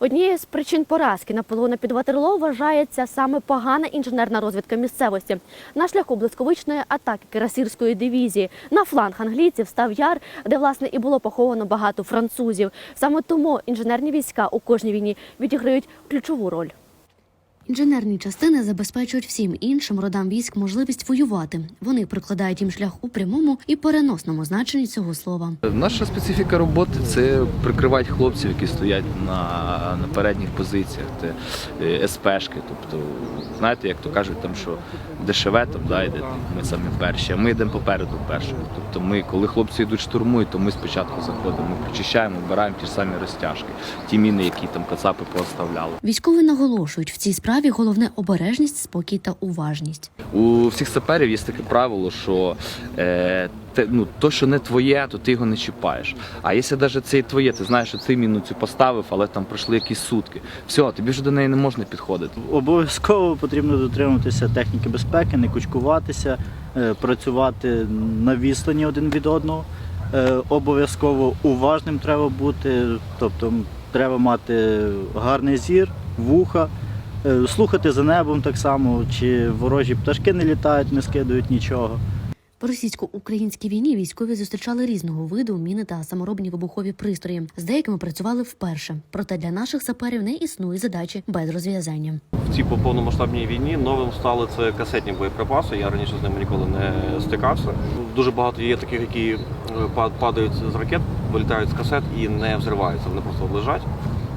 Однією з причин поразки Наполеона під Ватерло вважається саме погана інженерна розвідка місцевості. На шляху блискавичної атаки Керасірської дивізії на фланг англійців став яр, де власне і було поховано багато французів. Саме тому інженерні війська у кожній війні відіграють ключову роль. Інженерні частини забезпечують всім іншим родам військ можливість воювати. Вони прикладають їм шлях у прямому і переносному значенні цього слова. Наша специфіка роботи це прикривати хлопців, які стоять на, на передніх позиціях, це е, СПшки. Тобто, знаєте, як то кажуть, там що ДШВ там да, йде, ми самі перші, а ми йдемо попереду першими. Тобто ми, коли хлопці йдуть штурмують, то ми спочатку заходимо, ми прочищаємо, вбираємо ті ж самі розтяжки, ті міни, які там кацапи поставляли. Військові наголошують, в цій справі головне обережність, спокій та уважність. У всіх саперів є таке правило, що е, те, ну, то, що не твоє, то ти його не чіпаєш. А якщо навіть це і твоє, ти знаєш, що ти міну цю поставив, але там пройшли якісь сутки. Все, тобі вже до неї не можна підходити. Обов'язково потрібно дотримуватися техніки безпеки, не кучкуватися, е, працювати на відстані один від одного. Е, Обов'язково уважним треба бути, тобто треба мати гарний зір, вуха, слухати за небом так само, чи ворожі пташки не літають, не скидують нічого. По російсько-українській війні військові зустрічали різного виду міни та саморобні вибухові пристрої. З деякими працювали вперше. Проте для наших саперів не існує задачі без розв'язання. В цій повномасштабній війні новим стали це касетні боєприпаси. Я раніше з ними ніколи не стикався. Дуже багато є таких, які е, па- падають з ракет, вилітають з касет і не взриваються. Вони просто лежать.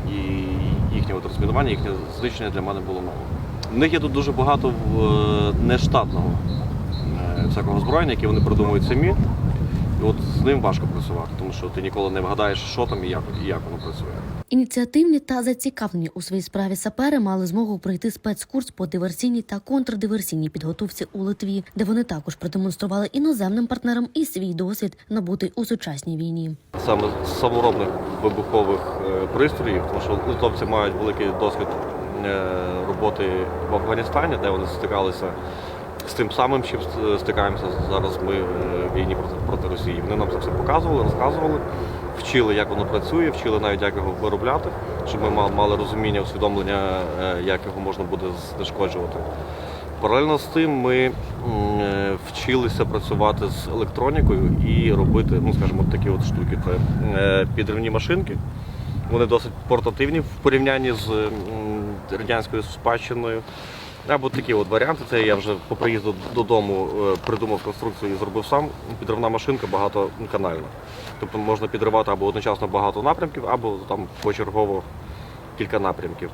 І їхнє от розмінування, їхнє знищення для мене було новим. В них є тут дуже багато е, нештатного е, всякого зброєння, яке вони придумують самі. І от з ним важко працювати, тому що ти ніколи не вгадаєш, що там і як, і як воно працює. Ініціативні та зацікавлені у своїй справі сапери мали змогу пройти спецкурс по диверсійній та контрдиверсійній підготовці у Литві, де вони також продемонстрували іноземним партнерам і свій досвід набутий у сучасній війні. саме з саморобних вибухових е, пристроїв, тому що литовці мають великий досвід е, роботи в Афганістані, де вони стикалися з тим самим, чим стикаємося зараз ми в війні проти, проти Росії. Вони нам це все показували, розказували, вчили, як воно працює, вчили навіть, як його виробляти, щоб ми мали, мали розуміння, усвідомлення, е, як його можна буде знешкоджувати. Паралельно з тим ми е, вчилися працювати з електронікою і робити, ну скажімо, такі от штуки. Це е, підривні машинки. Вони досить портативні в порівнянні з радянською спадщиною. Або такі от варіанти. Це я вже по приїзду додому е, придумав конструкцію і зробив сам. Підривна машинка багатоканальна. Тобто можна підривати або одночасно багато напрямків, або там почергово кілька напрямків.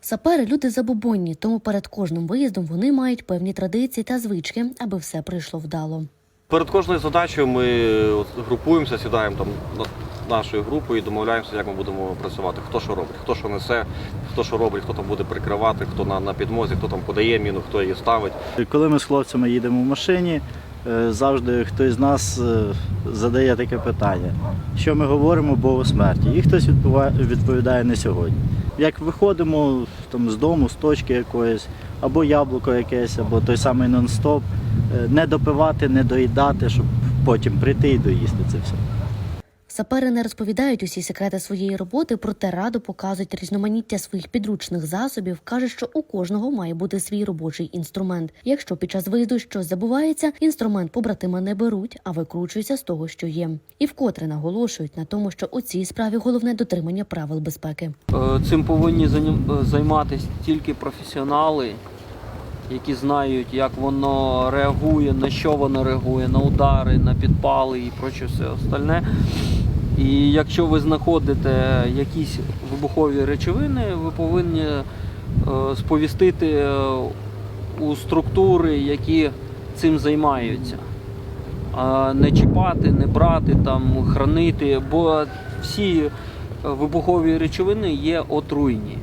Сапери люди забобонні, тому перед кожним виїздом вони мають певні традиції та звички, аби все прийшло вдало. Перед кожною задачею ми от групуємося, сідаємо там нашою групою і домовляємося, як ми будемо працювати. Хто що робить, хто що несе, хто що робить, хто там буде прикривати, хто на, на підмозі, хто там подає міну, хто її ставить. Коли ми з хлопцями їдемо в машині, е, завжди хтось з нас е, задає таке питання, що ми говоримо Богу смерті. І хтось відповідає не сьогодні. Як виходимо там, з дому, з точки якоїсь, або яблуко якесь, або той самий нон-стоп, е, не допивати, не доїдати, щоб потім прийти і доїсти це все. Сапери не розповідають усі секрети своєї роботи, проте радо показують різноманіття своїх підручних засобів. кажуть, що у кожного має бути свій робочий інструмент. Якщо під час виїзду щось забувається, інструмент побратима не беруть, а викручуються з того, що є. І вкотре наголошують на тому, що у цій справі головне дотримання правил безпеки. Е, Цим повинні е, займатися тільки професіонали, які знають, як воно реагує, на що воно реагує, на удари, на підпали і проче все остальне. І якщо ви знаходите якісь вибухові речовини, ви повинні е, сповістити е, у структури, які цим займаються. Не чіпати, не брати, там, хранити, бо всі е, вибухові речовини є отруйні.